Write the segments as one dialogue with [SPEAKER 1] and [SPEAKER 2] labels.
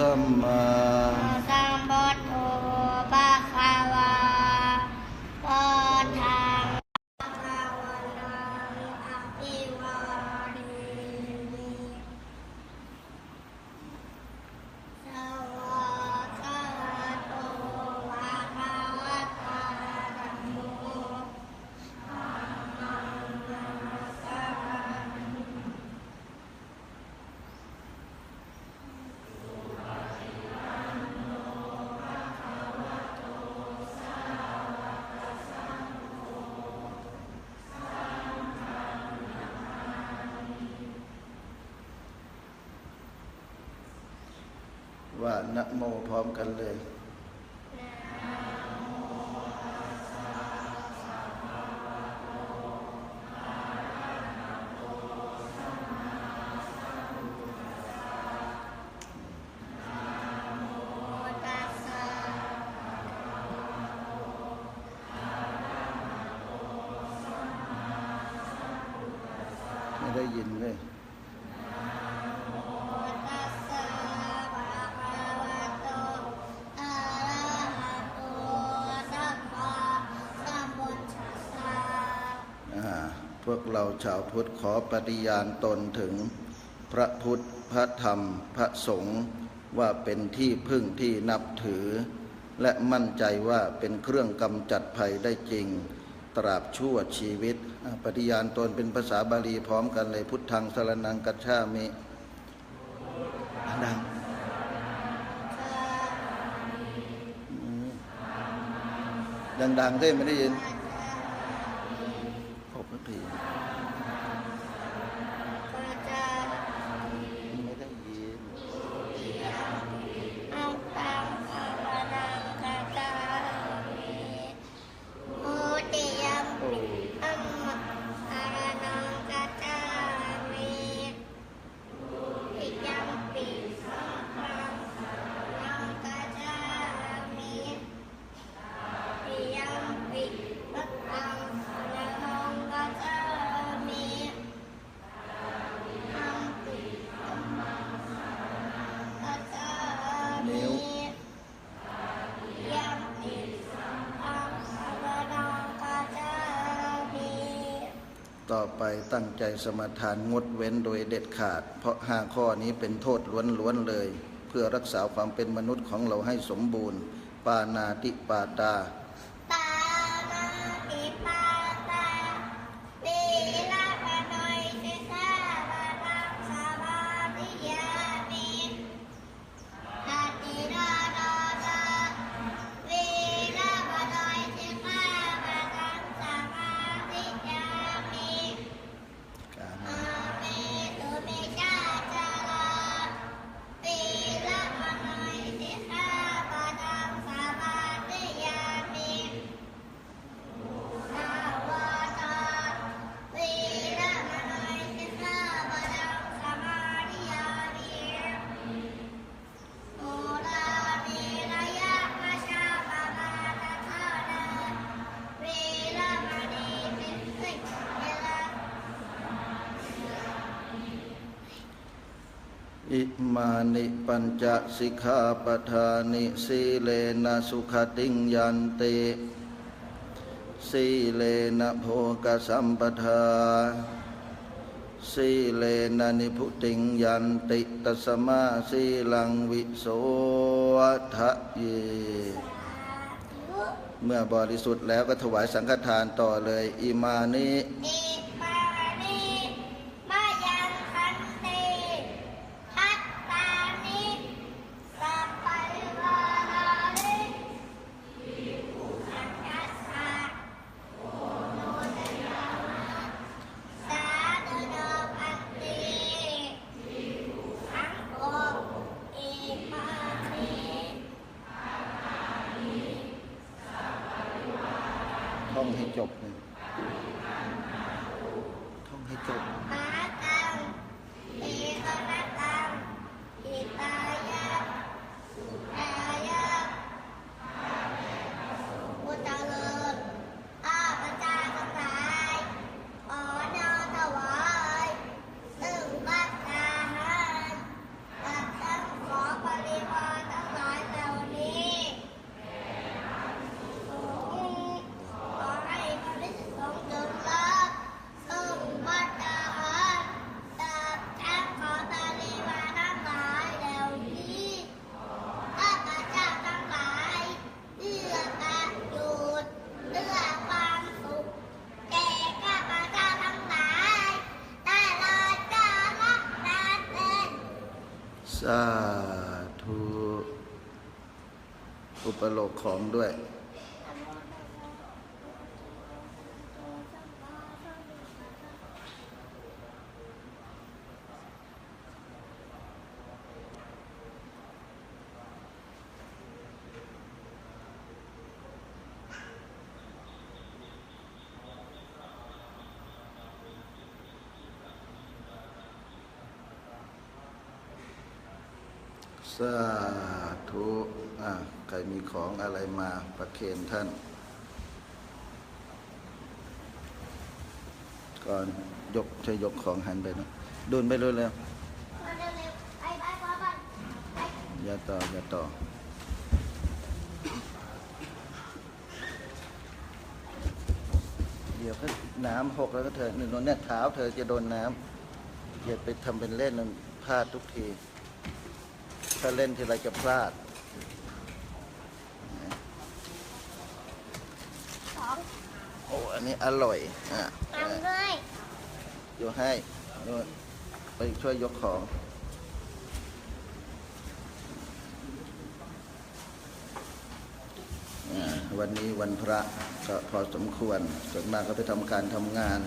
[SPEAKER 1] สั
[SPEAKER 2] ว่านโม
[SPEAKER 1] พร้อมกันเลย
[SPEAKER 2] ว
[SPEAKER 1] กเราชาวพุทธขอปฏิญาณตนถึง พระพุทธ พระธรรม พระสงฆ์ว่าเป็นที่พึ่งที่นับถือ และมั่นใจว่าเป็นเครื่องกำจัดภัยได้จริง ตราบชั่วชีวิต ปฏิญาณตนเป็นภาษาบาลีพร้อมกันเลยพุทธังสรนังกัจฉามิดังดังๆได้ไม่ได้ยิน
[SPEAKER 2] ต่อ
[SPEAKER 1] ไปตั้งใจสมาทานงดเว้นโดยเด็ดขาด เพราะห้าข้อนี้เป็นโทษล้วนๆเลย เพื่อรักษาความเป็นมนุษย์ของเราให้สมบูรณ์ ปานาติปาตา
[SPEAKER 2] อิมานิปั
[SPEAKER 1] ญจสิกขาปทานิสีเลนะสุขติงยันติสีเลนะโภกสัมปทาสีเลนะนิพุติงยันติตัสมาสีลังวิโสทะเย เมื่อบริสุทธิ์แล้วก็ถวายสังฆทานต่อเลยอิมานิ
[SPEAKER 2] ของด้วย สาธุอะใคร มีของอะไรมาประเคนท่าน ก่อนยกใช้ยกของหันไปนะดุนไปเลยแล้ว
[SPEAKER 1] เร็วๆอ
[SPEAKER 2] ย่าต่ออย่าต่อเดี๋ยวก็น้ำหกแล้วก็เธอหนึ่งเนี่ยเท้าเธอจะโดนน้ำอย่าไปทำเป็นเล่นมันพลาดทุกที ถ้าเล่นทีไรจะพลาด
[SPEAKER 1] สอง
[SPEAKER 2] โอ้อันนี้อร่อยอะ
[SPEAKER 1] ตามด้วย
[SPEAKER 2] อยู่ให้นู่นไปช่วยยกของอ่าวันนี้วันพระก็พอสมควร ส่วนมากก็ไปทำการทำงาน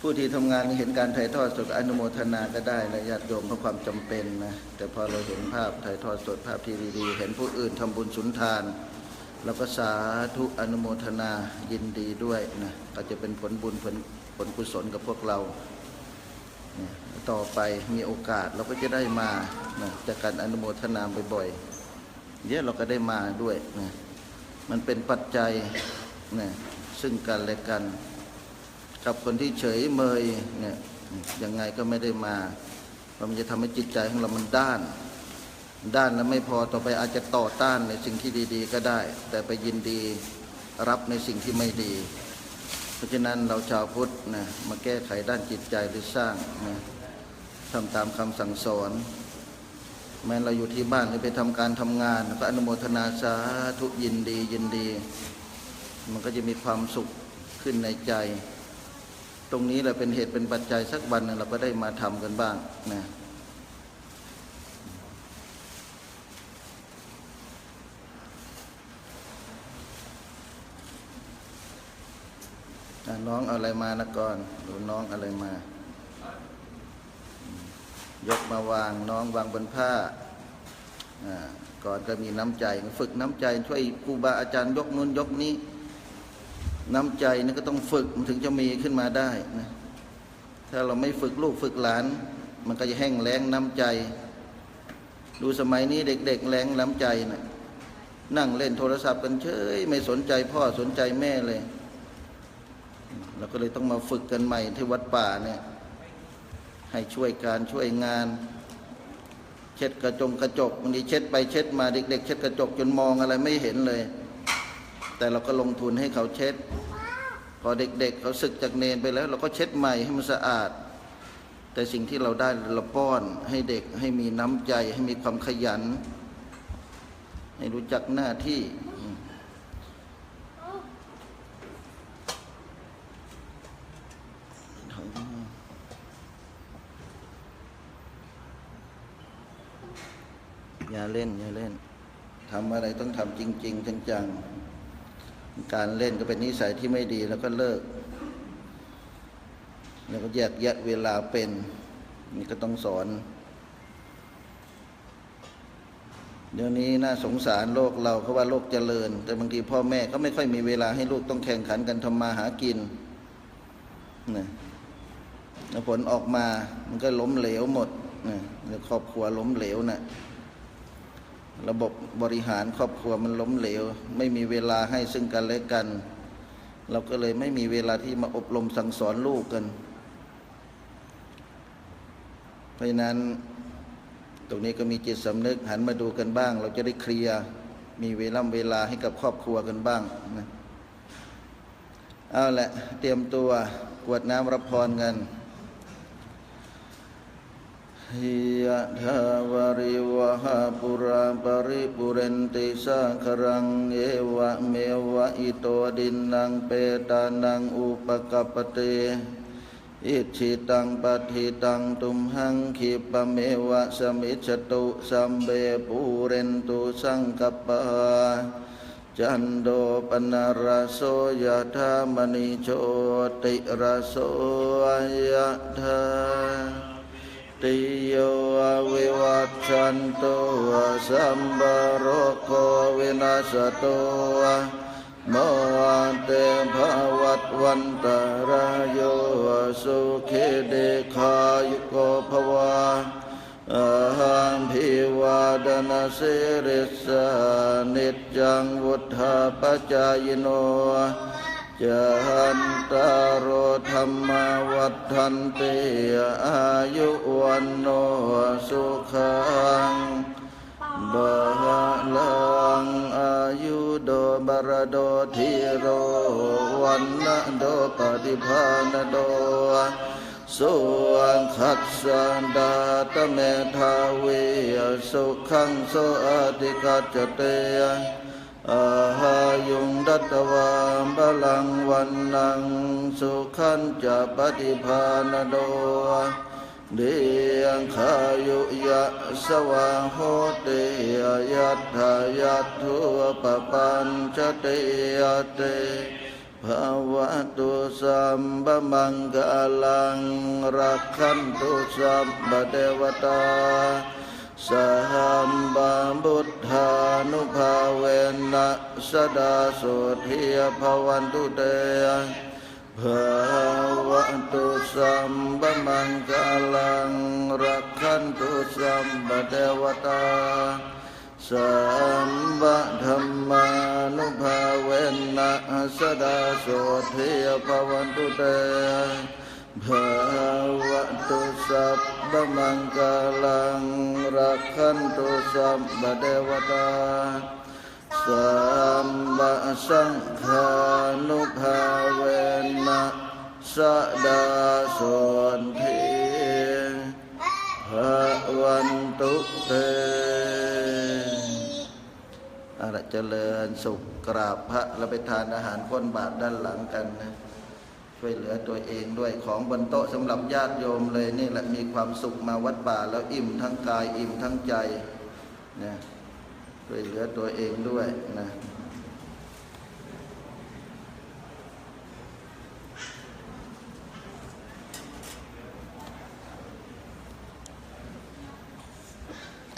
[SPEAKER 2] ผู้ที่ทำงานเห็นการถ่ายทอดสดอนุโมทนาก็ได้นะญาติโยมเพราะความจำเป็นนะแต่พอเราเห็นภาพถ่ายทอดสดภาพที่ดีๆเห็นผู้อื่นทำบุญสุนทาน เราก็สาธุอนุโมทนายินดีด้วยนะก็จะเป็นผลบุญผลผลกุศลกับพวกเรา ต่อไปมีโอกาสเราก็จะได้มานะจากการอนุโมทนาบ่อยๆเดี๋ยเราก็ได้มาด้วยนะมันเป็นปัจจัยนะซึ่งกันและกัน กับคนที่เฉยเมยเนี่ยยังไงก็ไม่ได้มามันจะทำให้จิตใจของเรามันด้าน ด้านแล้วไม่พอต่อไปอาจจะต่อต้านในสิ่งที่ดีๆ ก็ได้ แต่ไปยินดีรับในสิ่งที่ไม่ดี เพราะฉะนั้นเราชาวพุทธนะมาแก้ไขด้านจิตใจหรือสร้างนะทำตามคำสั่งสอน แม้เราอยู่ที่บ้านหรือไปทำการทำงานก็อนุโมทนาสาธุยินดียินดี มันก็จะมีความสุขขึ้นในใจ ตรงนี้แหละเป็นเหตุเป็นปัจจัยสักวันนึงเราก็ได้มาทำกันบ้างนะ น้องอะไรมานะก่อนดูน้องอะไรมา ยกมาวางน้องวางบนผ้าอ่าก่อนก็มีน้ำใจฝึกน้ำใจ ช่วยครูบาอาจารย์ยกนู้นยกนี้ น้ำใจนี่ก็ต้องฝึกมันถึงจะมีขึ้นมาได้นะถ้าเราไม่ฝึกลูกฝึกหลาน มันก็จะแห้งแล้งน้ำใจ ดูสมัยนี้เด็ก ๆ แรงน้ำใจนะนั่งเล่นโทรศัพท์กันเฉยไม่สนใจพ่อสนใจแม่เลย เราก็เลยต้องมาฝึกกันใหม่ที่วัดป่าเนี่ย ให้ช่วยการช่วยงาน เช็ดกระจงกระจกบางทีเช็ดไปเช็ดมาเด็ก ๆ เช็ดกระจกจนมองอะไรไม่เห็นเลย แต่เราก็ลงทุนให้เขาเช็ด พอเด็ก ๆ เขาศึกจากเนนไปแล้ว เราก็เช็ดใหม่ให้มันสะอาด แต่สิ่งที่เราได้เราป้อนให้เด็กให้มีน้ำใจให้มีความขยัน ให้รู้จักหน้าที่ อย่าเล่น อย่าเล่นทำอะไรต้องทำจริง ๆ จังๆ การเล่นก็เป็นนิสัยที่ไม่ดีแล้วก็เลิก แล้วก็แยกแยะเวลาเป็น นี่ก็ต้องสอน เดี๋ยวนี้น่าสงสารโลกเราเพราะว่าโลกเจริญ แต่บางทีพ่อแม่ก็ไม่ค่อยมีเวลาให้ลูกต้องแข่งขันกันทำมาหากินนะผลออกมามันก็ล้มเหลวหมดนะครอบครัวล้มเหลวนะ่ะ ระบบบริหารครอบครัวมันล้มเหลว ไม่มีเวลาให้ซึ่งกันและกัน เราก็เลยไม่มีเวลาที่มาอบรมสั่งสอนลูกกัน เพราะนั้น ตรงนี้ก็มีจิตสำนึกหันมาดูกันบ้าง เราจะได้เคลียร์มีเวลาเวลาให้กับครอบครัวกันบ้างนะเอาละเตรียมตัวกวดน้ำรับพรกันยะ ถาวาริวหาปุราปริปุเรนติสาครังเอวะเมวะอิโตดินนังเปตานังอุปกปปเตอิชิตังปฏิตังตุมหังคิปะเมวะสมิจตุสัมเบปูเรนตุสังกปปะจันโดปนารโสยธามณิโชติรโสยธา ติโยวิวัตชันโตสัมบโรโควินาสโตโมเตภวัตวันตรายโยสุขิเดคายุโกภวาอาหังพิวาดนาสิริสานิจังวุธาปจายโน จันตารธรรมวัฏันติอายุวันโนสุขังบาลังอายุโดบารโดทิโรวันนะโดปฏิภาณโดสุอังคัสสันดาตเมทาวิสุขังโสอติกัจเตอาห ดัตวามบาลังวันนัง สุขันจะปฏิภาณโดเดียงขายุยะสวาโหติยัตถายัตถุปปัญจเตยเตภาวะตุสัมบมังกาลังรักขันตุสัมบเดวตาสัมบัมบุท ธานุภาเวนะสดาสุทิยภวันตุเตภาวะตุสัมบมังกาลังรักขันตุสัมบเทวตาสัมบะธรรมานุภาเวนะสดาโสทิยภวันตุเต ภาวะตุสัพพมังกาลังรักขันตุสัมบเทวตาสัมบะสังฆานุภาเวนะสดาสนทิภะวันตุเตอะไรเจริญสุขกราบพระแล้วไปทานอาหารก้นบาทด้านหลังกันนะ ช่วยเหลือตัวเองด้วยของบนโต๊ะสำหรับญาติโยมเลยนี่แหละมีความสุขมาวัดป่าแล้วอิ่มทั้งกายอิ่มทั้งใจนะช่วยเหลือตัวเองด้วยนะ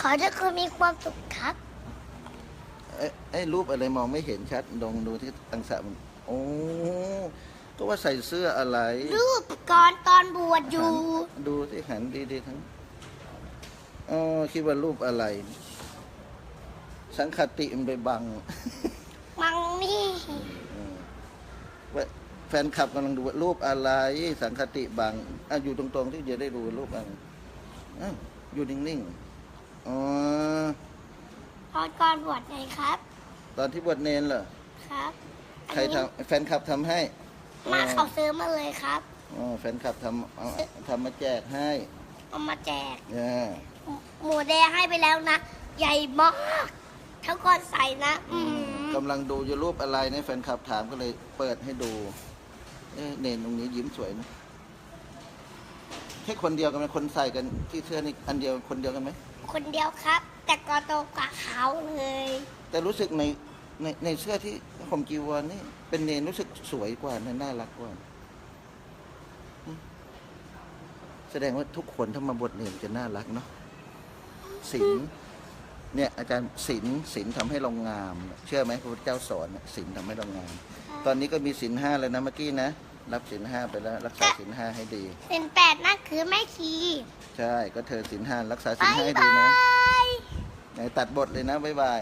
[SPEAKER 1] ขอให้คุณมีความสุขครับ
[SPEAKER 2] เอ้ยไอ้รูปอะไรมองไม่เห็นชัดลองดูที่ตังสะมันโอ้ ก็ว่าใส่เสื้ออะไร
[SPEAKER 1] รูปก่อนตอนบวชอยู่
[SPEAKER 2] หันดูที่หันดีๆทั้งอ๋อคิดว่ารูปอะไร สังคติมันไปบัง
[SPEAKER 1] มังนี่
[SPEAKER 2] ว่าแฟนคลับกำลังดูว่ารูปอะไร สังคติบังอะอยู่ตรงๆที่จะได้ดูรูปอะไรอ้าวอยู่นิ่งๆอ๋อ
[SPEAKER 1] ตอนก่อนบวชไงครับ
[SPEAKER 2] ตอนที่บวชเนนเหรอ
[SPEAKER 1] ครับ
[SPEAKER 2] ใครทำแฟนคลับทำให้
[SPEAKER 1] มาเขาซื้อมาเลยครับ
[SPEAKER 2] อ๋อแฟนคลับทำเอาทำมาแจกให้
[SPEAKER 1] เอามาแจก
[SPEAKER 2] เนี่ย
[SPEAKER 1] หมูแดงให้ไปแล้วนะ ใหญ่มากทั้งก้อนใส่นะอืม
[SPEAKER 2] กำลังดูอยู่รูปอะไรเนี่ยแฟนคลับถามก็เลยเปิดให้ดูเอ๊ะเนนตรงนี้ยิ้มสวยนะแค่คนเดียวกันไหมคนใส่กันที่เสื้อนี่อันเดียวคนเดียวกันไหม
[SPEAKER 1] คนเดียวครับ แต่ก็โตกว่าเขาเลย แต่
[SPEAKER 2] แต่รู้สึกในในในเสื้อที่ผมจีวรนี่ เป็นเนนรู้สึกสวยกว่านะน่ารักกว่าอืมแสดงว่าทุกคนถ้ามาบวชเนนจะน่ารักเนาะศีลเนี่ยอาจารย์ศีลศีลทำให้เรางาม เชื่อไหมพระพุทธเจ้าสอนน่ะศีลทำให้เรางาม ตอนนี้ก็มีศีลห้าแล้วนะเมื่อกี้นะรับศีลห้าไปแล้วรักษาศีลห้าให้ดี
[SPEAKER 1] เป็นแปดนั่นคือแม่ชี
[SPEAKER 2] ใช่ก็เธอศีลห้ารักษา
[SPEAKER 1] บา
[SPEAKER 2] ศีล
[SPEAKER 1] ย
[SPEAKER 2] ห้าให้
[SPEAKER 1] บา
[SPEAKER 2] ดีนะ
[SPEAKER 1] ย
[SPEAKER 2] ไหนตัดบทเลยนะบ๊ายบาย